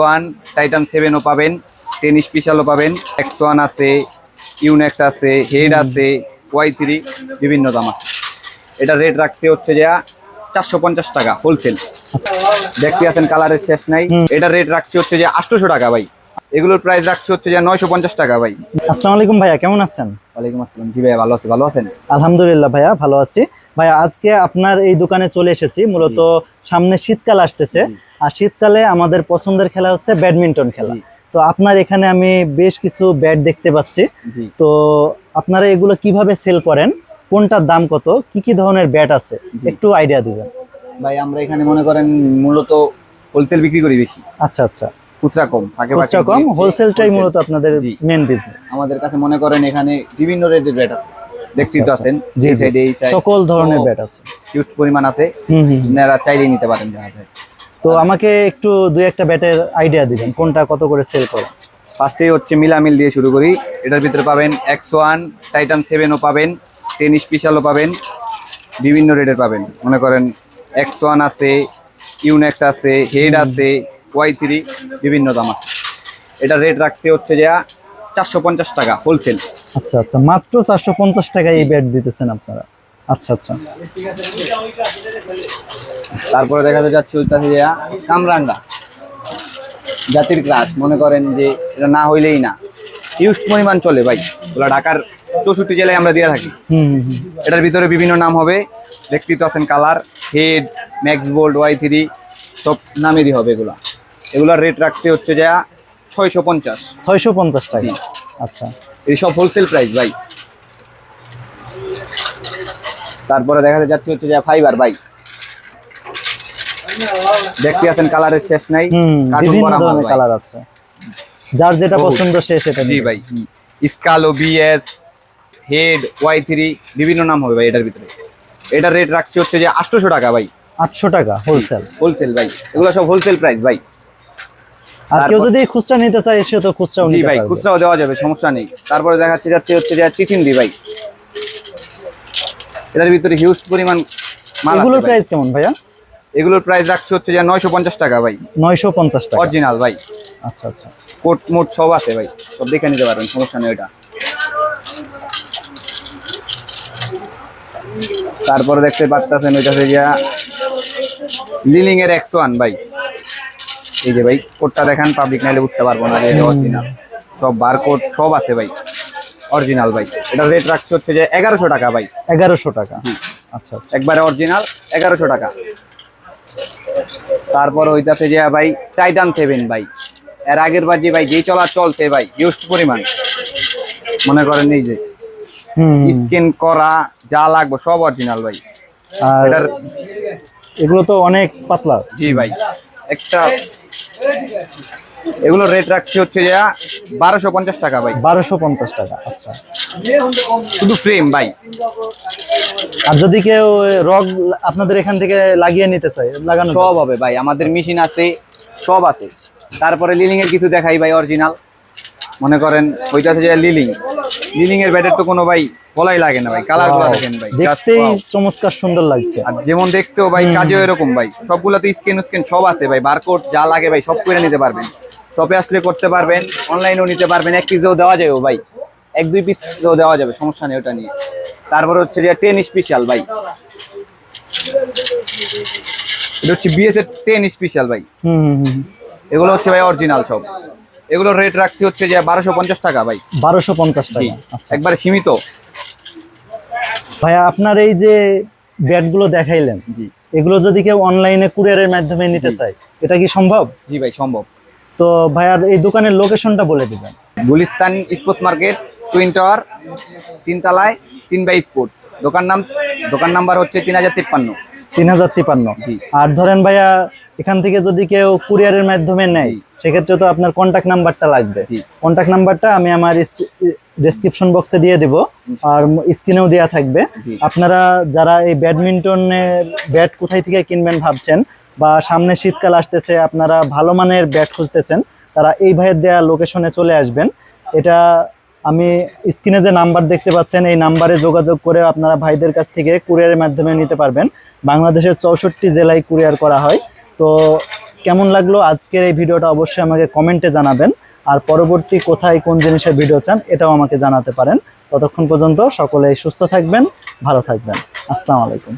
One Titan সেভেনও পাবেন। Ten স্পেশালও পাবেন। এক্স ওয়ান আছে ইউনেক্স আছে হেড আছে ওয়াই থ্রি বিভিন্ন দাম আছে। এটা রেট রাখছে হচ্ছে যে চারশো পঞ্চাশ টাকা হোলসেল দেখতে আছেন কালারের শেষ নাই। এটা রেট রাখছে হচ্ছে যে আটশোশো টাকা ভাই। এগুলোর প্রাইস রাখছে হচ্ছে যে নয়শো পঞ্চাশ টাকা ভাই। আসসালামু আলাইকুম ভাইয়া কেমন আছেন? ওয়ালাইকুম আসসালাম। জি ভাই ভালো আছে। ভালো আছেন? আলহামদুলিল্লাহ ভাইয়া ভালো আছি। ভাইয়া আজকে আপনার এই দোকানে চলে এসেছি। মূলত সামনে শীতকাল আসতেছে। আর শীতকালে আমাদের পছন্দের খেলা হচ্ছে ব্যাডমিন্টন খেলা। তো আপনার এখানে আমি বেশ কিছু ব্যাট দেখতে পাচ্ছি। তো আপনারা এগুলো কীভাবে সেল করেন? কোনটার দাম কত? কি কি ধরনের ব্যাট আছে? একটু আইডিয়া দিবেন। ভাই আমরা এখানে মনে করেন মূলত হোলসেল বিক্রি করি বেশি। আচ্ছা আচ্ছা। খুচরা কম খুচরা কম হোলসেলটাই মূলত আপনাদের। মেন বিজনেস আমাদের কাছে মনে করেন এখানে বিভিন্ন রেটের ব্যাট আছে। দেখছি তো আছেন? সাইডে এই সাইড সকল ধরনের ব্যাট আছে। হিউজ পরিমাণ আছে। আপনারা চাইলেই নিতে পারেন যায় তো আমাকে একটু দুই একটা ব্যাটের আইডিয়া দিবেন কোনটা কত করে সেল করে? ফার্স্টে হচ্ছে মিলামিল দিয়ে শুরু করি। এটার ভিতরে পাবেন একশো ওয়ান টাইটান সেভেনও পাবেন টেন স্পেশালও পাবেন বিভিন্ন রেটের পাবেন। মনে করেন একশো ওয়ান আছে ইউনেক্স আছে হেড আছে ওয়াই থ্রি বিভিন্ন দাম আছে। এটা রেট রাখছে হচ্ছে যে চারশো পঞ্চাশ টাকা হোলসেল আচ্ছা আচ্ছা। মাত্র চারশো পঞ্চাশ টাকায় এই ব্যাট দিতেছেন আপনারা। আচ্ছা আচ্ছা। তারপরে দেখা যাচ্ছে চলতেছে যে কামরাঙ্গা। জাতির ক্লাস মনে করেন যে এটা না হইলেই না। হিউজ পরিমাণ চলে ভাই। ওগুলো ঢাকার চৌষট্টি জেলায় আমরা দিয়ে থাকি। এটার ভিতরে বিভিন্ন নাম হবে। দেখতেই তো আছেন colour head max bold Y three সব নামেরই হবে এগুলা। এগুলার রেট রাখতে হচ্ছে যা ছয়শো পঞ্চাশ। ছয়শো পঞ্চাশ টাকা। আচ্ছা। এই সব হোলসেল প্রাইস ভাই। তারপরে দেখা যাচ্ছে হচ্ছে যে ফাইবার ভাই দেখতে আছেন কালারের শেষ নাই। বিভিন্ন ধরনের কালার আছে। যার যেটা পছন্দ সে সেটা জি। ভাই। স্কালো বিএস হেড ওয়াই থ্রি বিভিন্ন নাম হবে ভাই এটার ভিতরে। এটার রেট রাখছি হচ্ছে যে আটশোশো টাকা ভাই। আটশো টাকা হোলসেল হোলসেল ভাই। এগুলো সব হোলসেল প্রাইস ভাই। আর কেউ যদি খুচরা নিতে চায় সে তো খুচরাও জি নিতে ভাই খুচরাও দেওয়া যাবে সমস্যা নেই। তারপরে দেখাচ্ছে যাচ্ছে হচ্ছে যে চিচিন্দি ভাই। এটার ভিতরে হিউজ পরিমাণ মাল এগুলোর প্রাইস কেমন ভাইয়া? এগুলোর প্রাইস রাখছে হচ্ছে যে নয়শো পঞ্চাশ টাকা ভাই। নয়শো পঞ্চাশ টাকা। অরিজিনাল ভাই। আচ্ছা আচ্ছা। কোট মোট সব আছে ভাই। সব দেখে নিতে পারবেন সমস্যা নেই ওটা তারপরে দেখতে পারতেছেন ওইটা হচ্ছে যে লিলিং এর একশো ওয়ান ভাই। এই যে ভাই কোডটা দেখান পাবলিক নাইলে বুঝতে পারব না যে অরিজিনাল সব বার কোড সব আছে ভাই। অরিজিনাল ভাই। এটা রেট রাখছে হচ্ছে যে এগারোশো টাকা ভাই। এগারোশো টাকা। আচ্ছা আচ্ছা। একবারে অরিজিনাল এগারোশো টাকা। তারপর ওইটাতে যে ভাই টাইটান সেভেন ভাই। এর আগের বার যে ভাই যেই চলা চলছে ভাই হিউজ পরিমাণ। মনে করেন এই যে হুম। স্ক্যান করা যা লাগবে সব অরিজিনাল ভাই। আর এটার এগুলো তো অনেক পাতলা। জি ভাই। একটা এগুলো রেট রাখছি হচ্ছে যে বারোশো পঞ্চাশ টাকা ভাই। বারোশো পঞ্চাশ টাকা আচ্ছা। শুধু ফ্রেম ভাই। আর যদি কেউ রগ আপনাদের এখান থেকে লাগিয়ে নিতে চায় লাগানো সব হবে ভাই আমাদের মেশিন আছে সব আছে। তারপরে লিলিং এর কিছু দেখাই ভাই অরিজিনাল মনে করেন ওইটা আছে যে লিলিং লিলিং এর ব্যাটের তো কোনো ভাই বলাই লাগে না ভাই কালারগুলো দেখেন ভাই দেখতেই চমৎকার সুন্দর লাগছে। আর যেমন দেখতেও ভাই কাজেও এরকম ভাই সবগুলাতে স্ক্যান স্ক্যান সব আছে ভাই বারকোড যা লাগে ভাই সব করে নিতে পারবেন। শপে আসলে করতে পারবেন অনলাইনেও নিতে পারবেন এক পিসেও দেওয়া যাবে ভাই। এক দুই পিসও দেওয়া যাবে সমস্যা নেই ওটা নিয়ে। তারপর হচ্ছে যে টেন স্পেশাল ভাই। এটা হচ্ছে বিএস এর টেন স্পেশাল ভাই। এগুলো হচ্ছে ভাই অরিজিনাল সব এগুলোর রেট রাখছি হচ্ছে যে বারোশো পঞ্চাশ টাকা ভাই। বারোশো পঞ্চাশ টাকা আচ্ছা। একবারে সীমিত। ভাইয়া আপনার এই যে ব্যাটগুলো দেখাইলেন জি। এগুলো যদি কেউ অনলাইনে কুরিয়ারের মাধ্যমে নিতে চায় এটা কি সম্ভব? জি ভাই সম্ভব। তো ভাইয়ার এই দোকানের লোকেশনটা বলে দেবেন। Gulistan sports market twin tower তিনতলায় তিন বাই স্পোর্টস। দোকান নাম দোকান নাম্বার হচ্ছে তিন হাজার তিপ্পান্ন। তিন হাজার তিপ্পান্ন। জি। আর ধরেন ভাইয়া এখান থেকে যদি কেউ কুরিয়ারের মাধ্যমে নেয় সেক্ষেত্রে তো আপনার কন্ট্যাক্ট নাম্বারটা লাগবে। কন্ট্যাক্ট নাম্বারটা আমি আমার ডেসক্রিপশন বক্সে দিয়ে দিব আর স্ক্রিনেও দেওয়া থাকবে। আপনারা যারা এই ব্যাডমিন্টনের ব্যাট কোথায় থেকে কিনবেন ভাবছেন বা সামনে শীতকাল আসতেছে আপনারা ভালো মানের ব্যাট খুঁজতেছেন তারা এই ভাইয়ের দেওয়া লোকেশনে চলে আসবেন। এটা আমি স্ক্রিনে যে নাম্বার দেখতে পাচ্ছেন এই নাম্বারে যোগাযোগ করে আপনারা ভাইদের কাছ থেকে কুরিয়ারের মাধ্যমে নিতে পারবেন। বাংলাদেশের চৌষট্টি জেলায় কুরিয়ার করা হয়। তো কেমন লাগল আজকের এই ভিডিওটা অবশ্যই আমাকে কমেন্টে জানাবেন। আর পরবর্তী কোথায় কোন জিনিসের ভিডিও চান, এটাও আমাকে জানাতে পারেন। ততক্ষণ পর্যন্ত সকলেই সুস্থ থাকবেন, ভালো থাকবেন। আসসালামু আলাইকুম।